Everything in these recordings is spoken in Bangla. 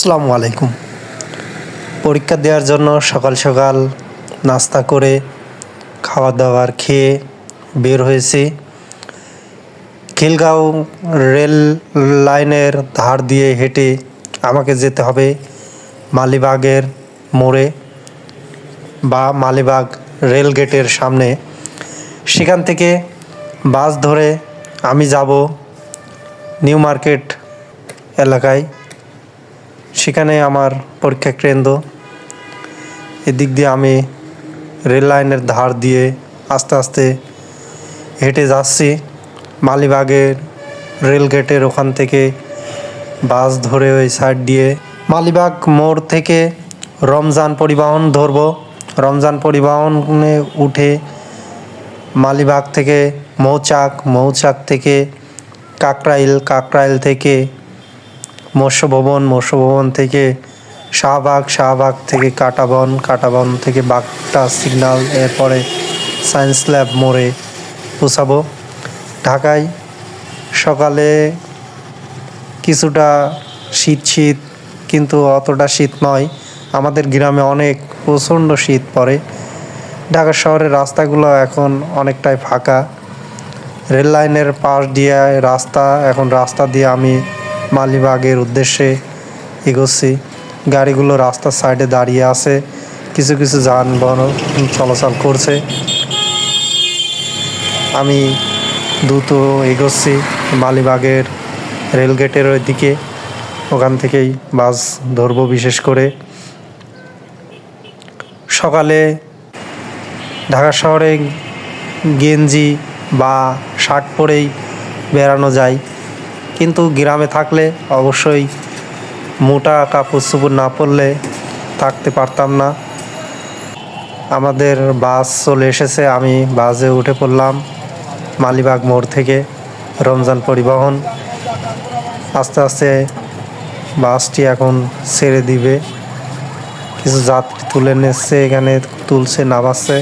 আসসালামু আলাইকুম। পরীক্ষা দেওয়ার জন্য সকাল সকাল নাস্তা করে খাওয়া দাওয়ার খেয়ে বের হয়েছি। খিলগাঁও রেল লাইনের ধার দিয়ে হেঁটে আমাকে যেতে হবে মালিবাগের মোড়ে বা মালিবাগ রেল গেটের সামনে। সেখান থেকে বাস ধরে আমি যাব নিউ মার্কেট এলাকায়। সেখানে আমার পরীক্ষা কেন্দ্র। এদিক দিয়ে আমি রেল লাইনের ধার দিয়ে আস্তে আস্তে হেঁটে যাচ্ছি। মালিবাগের রেল গেটের ওখান থেকে বাস ধরে ওই সাইড দিয়ে মালিবাগ মোড় থেকে রমজান পরিবহন ধরব। রমজান পরিবহনে উঠে মালিবাগ থেকে মৌচাক মৌচাক থেকে কাকরাইল কাকরাইল থেকে মৎস্য ভবন মৎস্য ভবন থেকে শাহবাগ শাহবাগ থেকে কাটাবন কাটাবন থেকে বাগটা সিগন্যাল এরপরে সায়েন্স ল্যাব মোড়ে পৌঁছাবো। ঢাকায় সকালে কিছুটা শীত শীত, কিন্তু অতটা শীত নয়। আমাদের গ্রামে অনেক প্রচণ্ড শীত পড়ে। ঢাকা শহরের রাস্তাগুলো এখন অনেকটাই ফাঁকা। রেল লাইনের পাশ দিয়ে রাস্তা, এখন রাস্তা দিয়ে আমি মালিবাগের উদ্দেশ্যে এগোচ্ছি। গাড়িগুলো রাস্তার সাইডে দাঁড়িয়ে আছে। কিছু কিছু যানবাহন চলাচল করছে। আমি দ্রুত এগোচ্ছি মালিবাগের রেলগেটের ওই দিকে ওখান থেকেই বাস ধরবো বিশেষ করে। সকালে ঢাকা শহরে গেঞ্জি বা শার্ট পরেই বেড়ানো যায়। কিন্তু গ্রামে থাকলে অবশ্যই মোটা কাপড় চোপড় না পরলে থাকতে পারতাম না। আমাদের বাস চলে এসেছে, আমি বাসে উঠে পড়লাম মালিবাগ মোড় থেকে রমজান পরিবহন। আস্তে আস্তে বাসটি এখন ছেড়ে দিবে। কিছু যাত্রী তুলে নিচ্ছে, এখানে তুলছে, নামাচ্ছে,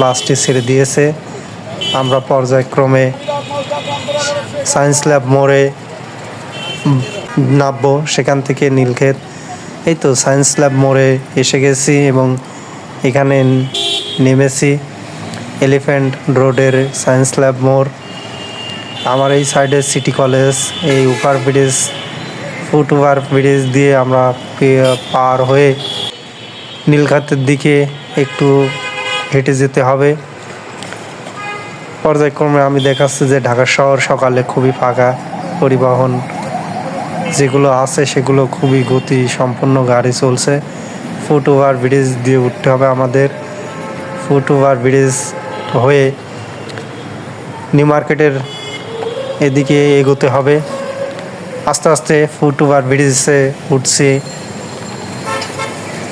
বাসটি ছেড়ে দিয়েছে। আমরা পর্যায়ক্রমে সায়েন্স ল্যাব মোড়ে নামবো সেখান থেকে নীলক্ষেত। এই তো সায়েন্স ল্যাব মোড়ে এসে গেছি এবং এখানে নেমেছি। এলিফ্যান্ট রোডের সায়েন্স ল্যাব মোড়। আমার এই সাইডে সিটি কলেজ, এই over bridge foot over bridge দিয়ে আমরা পার হয়ে নীলখাতের দিকে একটু হেঁটে যেতে হবে। পর্যায়ক্রমে আমি দেখাচ্ছি যে ঢাকা শহর সকালে খুবই ফাঁকা, পরিবহন যেগুলো আছে সেগুলো খুবই গতি সম্পন্ন গাড়ি চলছে। ফুট ওভার ব্রিজ দিয়ে উঠতে হবে আমাদের। ফুট ওভার ব্রিজ হয়ে নিউ মার্কেটের এদিকে এগোতে হবে। আস্তে আস্তে ফুট ওভার ব্রিজে উঠছি।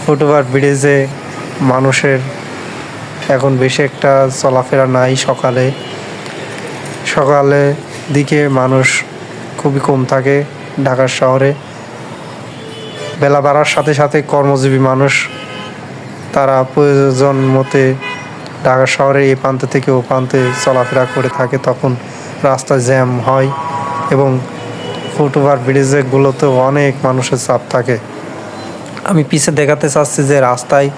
ফুট ওভার ব্রিজে মানুষের এখন বেশি একটা চলাফেরা নাই সকালে। সকালে দিকে মানুষ খুবই কম থাকে। ঢাকা শহরে। বেলা বাড়ার সাথে সাথে কর্মজীবী মানুষ, তারা প্রয়োজন মতে ঢাকা শহরে এই প্রান্ত থেকে ও প্রান্তে চলাফেরা করে থাকে। তখন রাস্তা জ্যাম হয় এবং ফুটওভার ব্রিজেগুলোতেও অনেক মানুষের চাপ থাকে। আমি পিছে দেখাতে চাচ্ছি যে রাস্তায়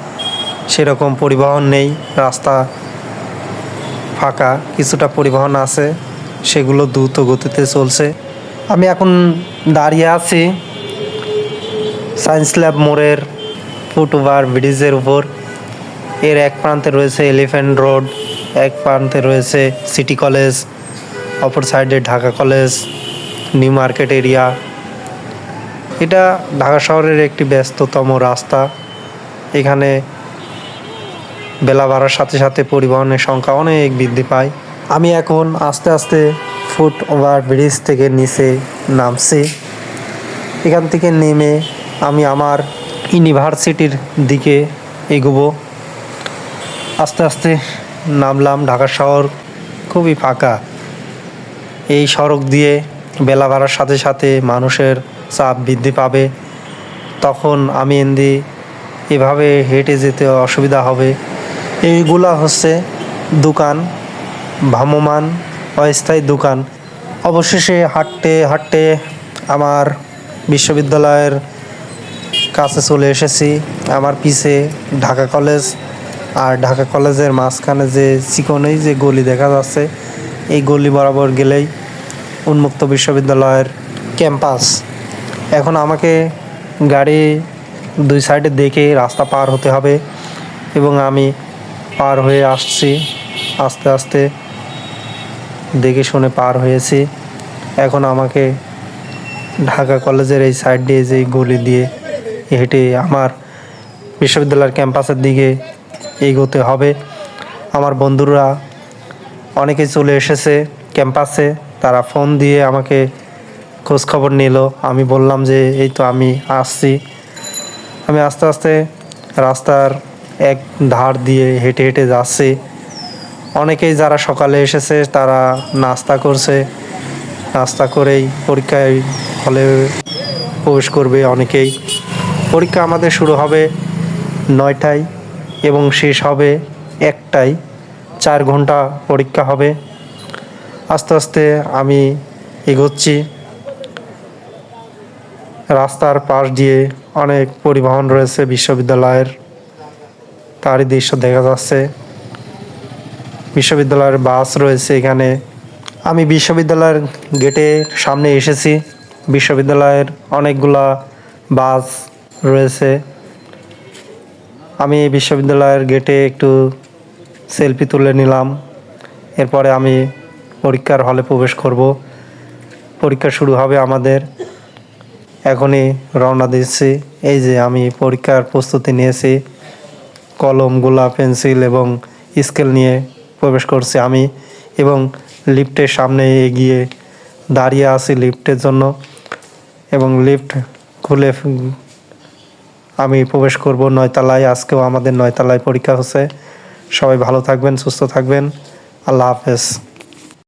সেরকম পরিবহন নেই, রাস্তা ফাঁকা, কিছুটা পরিবহন আছে, সেগুলো দ্রুত গতিতে চলছে। আমি এখন দাঁড়িয়ে আছি সায়েন্স ল্যাব মোড়ের ফুটওভার ব্রিজের উপর। এর এক প্রান্তে রয়েছে এলিফ্যান্ট রোড এক প্রান্তে রয়েছে সিটি কলেজ অপর সাইডে Dhaka college new market area এটা ঢাকা শহরের একটি ব্যস্ততম রাস্তা। এখানে বেলা বাড়ার সাথে সাথে পরিবহনের সংখ্যা অনেক বৃদ্ধি পায়। আমি এখন আস্তে আস্তে ফুট ওভার ব্রিজ থেকে নিচে নামছি। এখান থেকে নেমে আমি আমার ইউনিভার্সিটির দিকে এগোবো। আস্তে আস্তে নামলাম, ঢাকা শহর খুবই ফাঁকা। এই সড়ক দিয়ে বেলা বাড়ার সাথে সাথে মানুষের চাপ বৃদ্ধি পাবে। তখন আমি এন্দি, এভাবে হেঁটে যেতে অসুবিধা হবে। এইগুলা হচ্ছে দোকান ভ্রাম্যমান অস্থায়ী দোকান। অবশেষে হাঁটতে হাঁটতে আমার বিশ্ববিদ্যালয়ের কাছে চলে এসেছি। আমার পিছে ঢাকা কলেজ। আর ঢাকা কলেজের মাঝখানে যে চিকনেই যে গলি দেখা যাচ্ছে, এই গলি বরাবর গেলেই উন্মুক্ত বিশ্ববিদ্যালয়ের ক্যাম্পাস। এখন আমাকে গাড়ি দুই সাইডে দেখে রাস্তা পার হতে হবে এবং আমি পার হয়ে আসছি। আস্তে আস্তে দেখে শুনে পার হয়েছি। এখন আমাকে ঢাকা কলেজের এই সাইড দিয়ে যে গলি দিয়ে হেঁটে আমার বিশ্ববিদ্যালয়ের ক্যাম্পাসের দিকে এগোতে হবে। আমার বন্ধুরা অনেকেই চলে এসেছে ক্যাম্পাসে, তারা ফোন দিয়ে আমাকে খোঁজখবর নিল। আমি বললাম যে, এই তো আমি আসছি। আমি আস্তে আস্তে রাস্তার এক ধার দিয়ে হেঁটে হেঁটে যাচ্ছি। অনেকেই যারা সকালে এসেছে, তারা নাস্তা করছে। নাস্তা করেই পরীক্ষায় হলে প্রবেশ করবে অনেকেই। পরীক্ষা আমাদের শুরু হবে নয়টায় এবং শেষ হবে একটায়। চার ঘণ্টা পরীক্ষা হবে। আস্তে আস্তে আমি এগোচ্ছি। রাস্তার পাশ দিয়ে অনেক পরিবহন রয়েছে বিশ্ববিদ্যালয়ের। তারই দৃশ্য দেখা যাচ্ছে। বিশ্ববিদ্যালয়ের বাস রয়েছে এখানে। আমি বিশ্ববিদ্যালয়ের গেটে সামনে এসেছি। বিশ্ববিদ্যালয়ের অনেকগুলা বাস রয়েছে। আমি বিশ্ববিদ্যালয়ের গেটে একটু সেলফি তুলে নিলাম। এরপরে আমি পরীক্ষার হলে প্রবেশ করব। পরীক্ষা শুরু হবে আমাদের। এখনই রওনা দিচ্ছি। এই যে আমি পরীক্ষার প্রস্তুতি নিয়েছি। কলমগুলা, পেন্সিল এবং স্কেল নিয়ে প্রবেশ করছি আমি এবং লিফটের সামনে এগিয়ে দাঁড়িয়ে আছি লিফটের জন্য এবং লিফট খুলে আমি প্রবেশ করব নয়তলায়। আজকেও আমাদের নয়তলায় পরীক্ষা হচ্ছে। সবাই ভালো থাকবেন, সুস্থ থাকবেন। আল্লাহ হাফেজ।